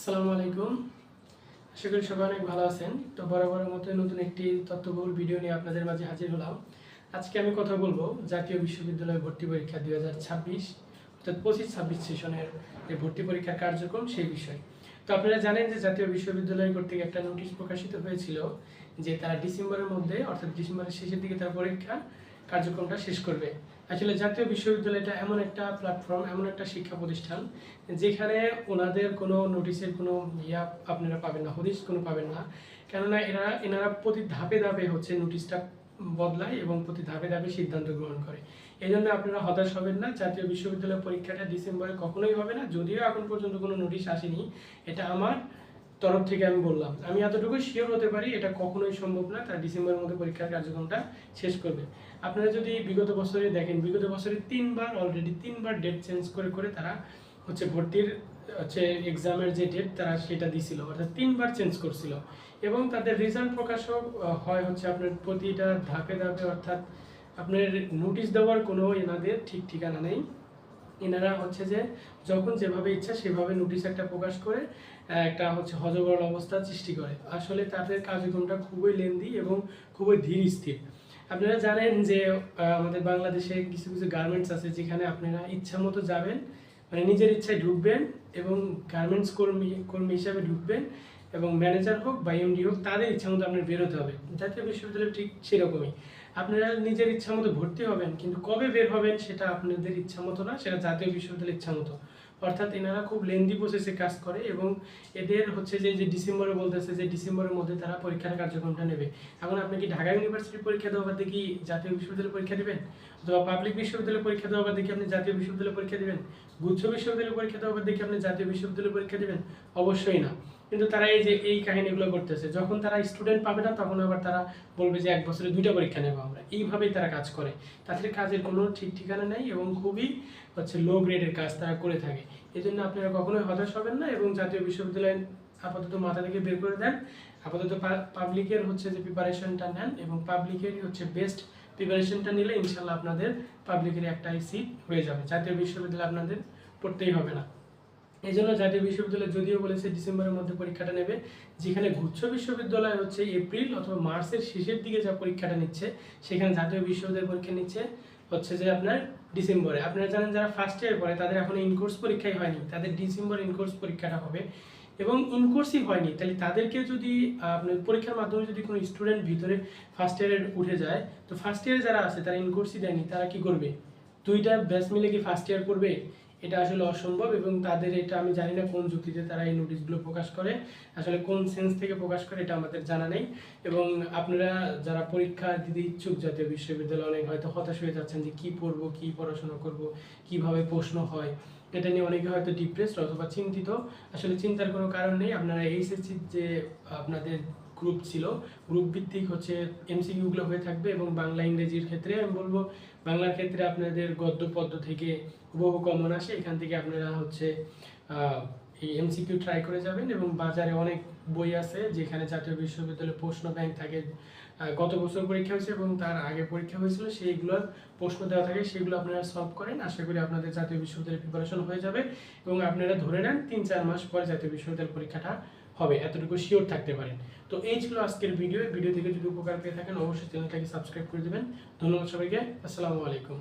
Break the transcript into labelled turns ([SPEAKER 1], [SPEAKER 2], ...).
[SPEAKER 1] আসসালামু আলাইকুম। আশা করি সবাই অনেক ভালো আছেন। তো বরাবরের মতো নতুন একটি তথ্যবহুল ভিডিও নিয়ে আপনাদের মাঝে হাজির হলাম। আজকে আমি কথা বলব জাতীয় বিশ্ববিদ্যালয় ভর্তি পরীক্ষা দুই হাজার ছাব্বিশ, অর্থাৎ পঁচিশ ছাব্বিশ সেশনের যে ভর্তি পরীক্ষার কার্যক্রম সেই বিষয়ে। তো আপনারা জানেন যে জাতীয় বিশ্ববিদ্যালয় কর্তৃক একটা নোটিশ প্রকাশিত হয়েছিল যে তারা ডিসেম্বরের মধ্যে, অর্থাৎ ডিসেম্বরের শেষের দিকে তার পরীক্ষা কার্যক্রমটা শেষ করবে। আসলে জাতীয় বিশ্ববিদ্যালয়টা এমন একটা প্ল্যাটফর্ম এমন একটা শিক্ষা প্রতিষ্ঠান, যেখানে ওনাদের কোনো নোটিশের কোনো ইয়া আপনারা পাবেন না হদিশ কোনো পাবেন না। কেননা এরা, এনারা প্রতি ধাপে ধাপে হচ্ছে নোটিশটা বদলায় এবং প্রতি ধাপে ধাপে সিদ্ধান্ত গ্রহণ করে। এই জন্য আপনারা হতাশ হবেন না, জাতীয় বিশ্ববিদ্যালয় পরীক্ষাটা ডিসেম্বরে কখনোই হবে না, যদিও এখন পর্যন্ত কোনো নোটিশ আসেনি। এটা আমার তরফ থেকে আমি বললাম। আমি এতটুকু শিওর হতে পারি এটা কখনোই সম্ভব না। তারা ডিসেম্বরের মধ্যে পরীক্ষার কার্যক্রমটা শেষ করবে। আপনারা যদি বিগত বছরে দেখেন বিগত বছরে তিনবার অলরেডি তিনবার ডেট চেঞ্জ করে করে তারা হচ্ছে ভর্তির হচ্ছে এক্সামের যে ডেট তারা সেটা দিছিল। অর্থাৎ তিনবার চেঞ্জ করছিল। এবং তাদের রেজাল্ট প্রকাশও আহ, হয় হচ্ছে আপনার প্রতিটা ধাপে ধাপে অর্থাৎ আপনার নোটিশ দেওয়ার কোনো এনাদের ঠিক ঠিকানা নেই। এনারা হচ্ছে যে যখন যেভাবে ইচ্ছা সেভাবে নোটিশ একটা প্রকাশ করে একটা হচ্ছে হজবরল অবস্থা সৃষ্টি করে। আসলে তাদের কার্যক্রমটা খুবই লেন্দি এবং খুবই ধীর স্থির। আপনারা জানেন যে আমাদের বাংলাদেশে কিছু কিছু গার্মেন্টস আছে যেখানে আপনারা ইচ্ছা মতো যাবেন মানে নিজের ইচ্ছায় ঢুকবেন এবং গার্মেন্টস কর্মী কর্মী হিসাবে ঢুকবেন। এবং ম্যানেজার হোক বা এমডি হোক, তাদের ইচ্ছা মতো আপনার বেরোতে হবে। জাতীয় বিশ্ববিদ্যালয় ঠিক সেরকমই। আপনারা নিজের ইচ্ছা মতো ভর্তি হবেন, কিন্তু কবে বের হবেন সেটা আপনাদের ইচ্ছা মতো না, সেটা জাতীয় বিশ্ববিদ্যালয়ের ইচ্ছা মতো। অর্থাৎ এনারা খুব লেন্দি প্রসেসে কাজ করে এবং এদের হচ্ছে যে যে ডিসেম্বরে বলতেছে, যে ডিসেম্বরের মধ্যে তারা পরীক্ষার কার্যক্রমটা নেবে। এখন আপনি কি ঢাকা ইউনিভার্সিটির পরীক্ষা দেওয়া বাদে কি জাতীয় বিশ্ববিদ্যালয় পরীক্ষা দেবেন? অথবা পাবলিক বিশ্ববিদ্যালয় পরীক্ষা দেওয়া বাদে কি আপনি জাতীয় বিশ্ববিদ্যালয় পরীক্ষা দেবেন? গুচ্ছ বিশ্ববিদ্যালয় পরীক্ষা দেওয়া বাদে কি আপনি জাতীয় বিশ্ববিদ্যালয় পরীক্ষা দেবেন? অবশ্যই না। কিন্তু তারা এই যে এই কাহিনীগুলো করতেছে, যখন তারা স্টুডেন্ট পাবে না, তখন আবার তারা বলবে যে এক বছরে দুইটা পরীক্ষা নেব আমরা। এইভাবেই তারা কাজ করে। তাদের কাজের কোনো ঠিক ঠিকানা নেই এবং খুবই হচ্ছে লো গ্রেডের কাজ তারা করে থাকে। এই জন্য আপনারা কখনোই হতাশ হবেন না এবং জাতীয় বিশ্ববিদ্যালয় আপাতত মাথা থেকে বের করে দেন। আপাতত পাবলিকের হচ্ছে যে প্রিপারেশনটা নেন এবং পাবলিকেরই হচ্ছে বেস্ট প্রিপারেশনটা নিলে ইনশাল্লাহ আপনাদের পাবলিকের একটাই সিট হয়ে যাবে। জাতীয় বিশ্ববিদ্যালয় আপনাদের পড়তেই হবে না। এই জন্য জাতীয় বিশ্ববিদ্যালয় যদিও বলেছে ডিসেম্বরের মধ্যে পরীক্ষাটা নেবে, যেখানে গুচ্ছ বিশ্ববিদ্যালয় হচ্ছে এপ্রিল অথবা মার্চের শেষের দিকে যা পরীক্ষাটা নিচ্ছে, সেখানে জাতীয় বিশ্ববিদ্যালয় পরীক্ষা নিচ্ছে হচ্ছে যে আপনার ডিসেম্বরে। আপনারা জানেন যারা ফার্স্ট ইয়ার পড়ে, তাদের এখন ইনকোর্স পরীক্ষাই হয়নি, তাদের ডিসেম্বর ইনকোর্স পরীক্ষাটা হবে এবং ইনকোর্সই হয়নি। তাহলে তাদেরকে যদি আপনার পরীক্ষার মাধ্যমে যদি কোনো স্টুডেন্ট ভিতরে ফার্স্ট ইয়ারে উঠে যায়, তো ফার্স্ট ইয়ারে যারা আছে, তারা ইনকোর্সই দেয়নি, তারা কি করবে? দুইটা ব্যাচ মিলে কি ফার্স্ট ইয়ার করবে? এটা আসলে অসম্ভব এবং তাদের এটা আমি জানি না কোন যুক্তিতে তারা এই নোটিশগুলো প্রকাশ করে। আসলে কোন সেন্স থেকে প্রকাশ করে এটা আমাদের জানা নেই এবং আপনারা যারা পরীক্ষা দিতে ইচ্ছুক জাতীয় বিশ্ববিদ্যালয় অনেক হয়তো হতাশ হয়ে যাচ্ছেন যে কি পড়ব, কি পড়াশোনা করব, কীভাবে প্রশ্ন হয়, এটা নিয়ে অনেকে হয়তো ডিপ্রেসড অথবা চিন্তিত। আসলে চিন্তার কোনো কারণ নেই। আপনারা এইচএসসি যে আপনাদের গ্রুপ ছিল। গ্রুপ ভিত্তিক হচ্ছে এমসিকিউগুলো হয়ে থাকবে এবং বাংলা ইংরেজির ক্ষেত্রে আমি বলব, বাংলার ক্ষেত্রে আপনাদের গদ্য, পদ্য থেকে বহু কমন আসে। এখান থেকে আপনারা হচ্ছে এই এমসিকিউ ট্রাই করে যাবেন এবং বাজারে অনেক বই আছে যেখানে জাতীয় বিশ্ববিদ্যালয়ে প্রশ্ন ব্যাংক থাকে গত বছর পরীক্ষা হয়েছে এবং তার আগে পরীক্ষা হয়েছিল। সেইগুলোর প্রশ্ন দেওয়া থাকে সেগুলো আপনারা সলভ করেন। আশা করি আপনাদের জাতীয় বিশ্ববিদ্যালয়ের প্রিপারেশন হয়ে যাবে এবং আপনারা ধরে নেন তিন চার মাস পরে জাতীয় বিশ্ববিদ্যালয় পরীক্ষাটা হবে, এতটুকু শিওর থাকতে পারেন। তো এই ছিল আজকের ভিডিও ভিডিও থেকে যদি উপকার পেয়ে থাকেন, অবশ্যই চ্যানেলটাকে সাবস্ক্রাইব করে দেবেন। ধন্যবাদ সবাইকে, আসসালামু আলাইকুম।